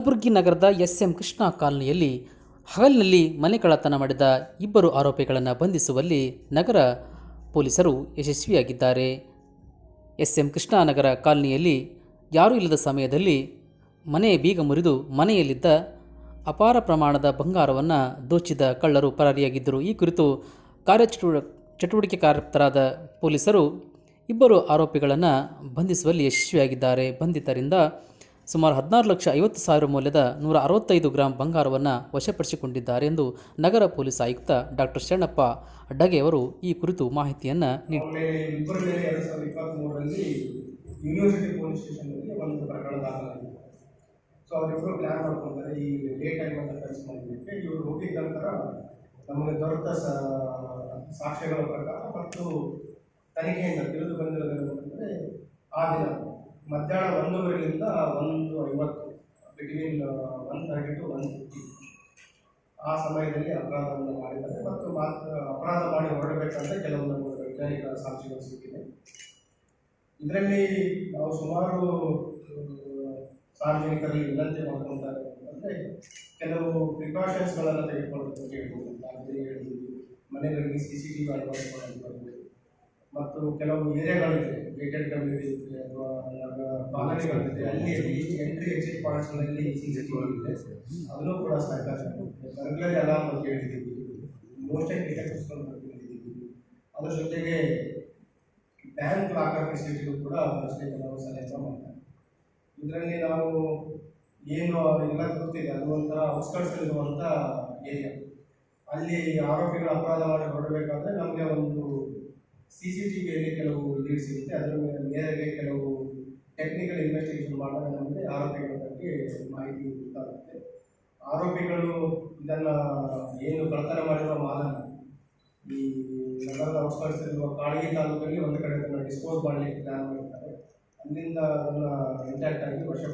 ಕಲಬುರಗಿ ನಗರದ S M Krishna ಕಾಲನಿಯಲ್ಲಿ ಹಗಲಿನಲ್ಲಿ ಮನೆ ಕಳ್ಳತನ ಮಾಡಿದ ಇಬ್ಬರು ಆರೋಪಿಗಳನ್ನು ಬಂಧಿಸುವಲ್ಲಿ ನಗರ ಪೊಲೀಸರು ಯಶಸ್ವಿಯಾಗಿದ್ದಾರೆ. ಎಸ್ ಎಂ ಕೃಷ್ಣನಗರ ಕಾಲನಿಯಲ್ಲಿ ಯಾರೂ ಇಲ್ಲದ ಸಮಯದಲ್ಲಿ ಮನೆ ಬೀಗ ಮುರಿದು ಮನೆಯಲ್ಲಿದ್ದ ಅಪಾರ ಪ್ರಮಾಣದ ಬಂಗಾರವನ್ನು ದೋಚಿದ ಕಳ್ಳರು ಪರಾರಿಯಾಗಿದ್ದರು. ಈ ಕುರಿತು ಕಾರ್ಯಚಟುವ ಚಟುವಟಿಕೆಕಾರರಾದ ಪೊಲೀಸರು ಇಬ್ಬರು ಆರೋಪಿಗಳನ್ನು ಬಂಧಿಸುವಲ್ಲಿ ಯಶಸ್ವಿಯಾಗಿದ್ದಾರೆ. ಬಂಧಿತರಿಂದ ಸುಮಾರು ಹದಿನಾರು ಲಕ್ಷ ಐವತ್ತು ಸಾವಿರ ಮೌಲ್ಯದ ನೂರ ಅರವತ್ತೈದು ಗ್ರಾಂ ಬಂಗಾರವನ್ನು ವಶಪಡಿಸಿಕೊಂಡಿದ್ದಾರೆ ಎಂದು ನಗರ ಪೊಲೀಸ್ ಆಯುಕ್ತ ಡಾಕ್ಟರ್ ಶರಣಪ್ಪ ಅಡ್ಡಗೆ ಅವರು ಈ ಕುರಿತು ಮಾಹಿತಿಯನ್ನು ನೀಡಿದ್ದಾರೆ ಸೊ ಅವರಿಬ್ಬರು ಪ್ಲ್ಯಾನ್ ಈ ಡೇ ಟೈಮ್ ಅಂತ ಕನ್ಸ್ ಮಾಡಿದ್ದಕ್ಕೆ ಇವರು ಹೋಗಿದ ನಂತರ ನಮಗೆ ದೊರೆತ ಸಾಕ್ಷ್ಯಗಳ ಪ್ರಕಾರ ಮತ್ತು ತನಿಖೆಯಿಂದ ತಿಳಿದು ಬಂದಿರೋದೇನೆಂದರೆ ಆ ದಿನ ಮಧ್ಯಾಹ್ನ ಒಂದೂವರೆಯಿಂದ ಒಂದು ಐವತ್ತು, between one thirty to one fifty ಆ ಸಮಯದಲ್ಲಿ ಅಪರಾಧವನ್ನು ಮಾಡಿದ್ದಾರೆ ಮತ್ತು ಮಾತ್ರ ಅಪರಾಧ ಮಾಡಿ ಹೊರಡಬೇಕಂತ ಕೆಲವೊಂದು ವೈಜ್ಞಾನಿಕ ಸಾಕ್ಷಿಗಳು ಸಿಕ್ಕಿದೆ ಇದರಲ್ಲಿ ನಾವು ಸುಮಾರು ಸಾರ್ವಜನಿಕರಲ್ಲಿ ವಿನಂತಿ ಮಾಡ್ಕೊಳ್ತಾರೆ ಅಂತಂದರೆ ಕೆಲವು ಪ್ರಿಕಾಷನ್ಸ್ಗಳನ್ನು ತೆಗೆದುಕೊಳ್ಳೋದು ಅಂತ ಹೇಳ್ಬೋದು. ಮನೆಗಳಿಗೆ ಸಿ ಸಿ ಟಿ ವಿ ಅಳವಡಿಸ್ಕೊಳ್ಳೋದು ಕೆಲವು ಏರಿಯಾಗಳಿದೆ ಇರುತ್ತೆ ಅಥವಾ ಕಾಲೋನಿಗಳಿರುತ್ತೆ ಅಲ್ಲಿ ಎಂಟ್ರಿ ಎಕ್ಸಿಟ್ ಪಾಯಿಂಟ್ಸ್ಗಳಲ್ಲಿ ಸಿ ಸಿ ಟಿ ವಿ ಇದೆ. ಅದನ್ನು ಕೂಡ ಸರ್ಕಾರ ಬರ್ಗ್ಲರಿ ಅಲಾರ್ಮ್ ಅಂತ ಹೇಳಿದ್ದೀವಿ. ಮೋಷನ್ ಡಿಟೆಕ್ಟರ್ಸ್ಗಳನ್ನು ಹೇಳಿದ್ದೀವಿ. ಅದ್ರ ಜೊತೆಗೆ ಬ್ಯಾಂಕ್ ಲಾಕರ್ ಫೆಸಿಲಿಟಿಗಳು ಕೂಡ ಅಷ್ಟೇ ಕೆಲವು ಸಲಹೆ ಮಾಡ್ತಾರೆ. ಇದರಲ್ಲಿ ನಾವು ಏನು ಎಲ್ಲ ಗೊತ್ತಿದೆ. ಅದು ಒಂಥರ ಔಟ್ಸ್ಕರ್ಟ್ಸ್ ಇರುವಂಥ ಏರಿಯಾ ಅಲ್ಲಿ ಆರೋಪಿಗಳು ಅಪರಾಧ ಮಾಡಿ ಹೊರಡಬೇಕಾದ್ರೆ ನಮಗೆ ಒಂದು ಸಿ ಸಿ ಟಿ ವಿಯಲ್ಲಿ ಕೆಲವು ಲೀಡ್ ಸಿಗುತ್ತೆ ಅದರ ಮೇಲೆ ಮೇರೆಗೆ ಕೆಲವು ಟೆಕ್ನಿಕಲ್ ಇನ್ವೆಸ್ಟಿಗೇಷನ್ ಮಾಡಿದಾಗ ನಮಗೆ ಆರೋಪಿಗಳ ಬಗ್ಗೆ ಮಾಹಿತಿ ಗೊತ್ತಾಗುತ್ತೆ. ಆರೋಪಿಗಳು ಇದನ್ನು ಏನು ಕಳ್ತನ ಮಾಡಿರುವ ಮಾಲನ್ನು ಈ ನಗರದ ಔಟ್ಸ್ಕರ್ಟ್ಸ್ ಇರುವ ಕಾಳಗಿ ತಾಲೂಕಲ್ಲಿ ಒಂದು ಕಡೆ ಅದನ್ನು ಡಿಸ್ಪೋಸ್ ಮಾಡಲಿಕ್ಕೆ ಪ್ಲಾನ್ ಅಲ್ಲಿಂದ ಅದನ್ನು ಇಂಟ್ಯಾಕ್ಟ್ ಆಗಿ ವರ್ಷ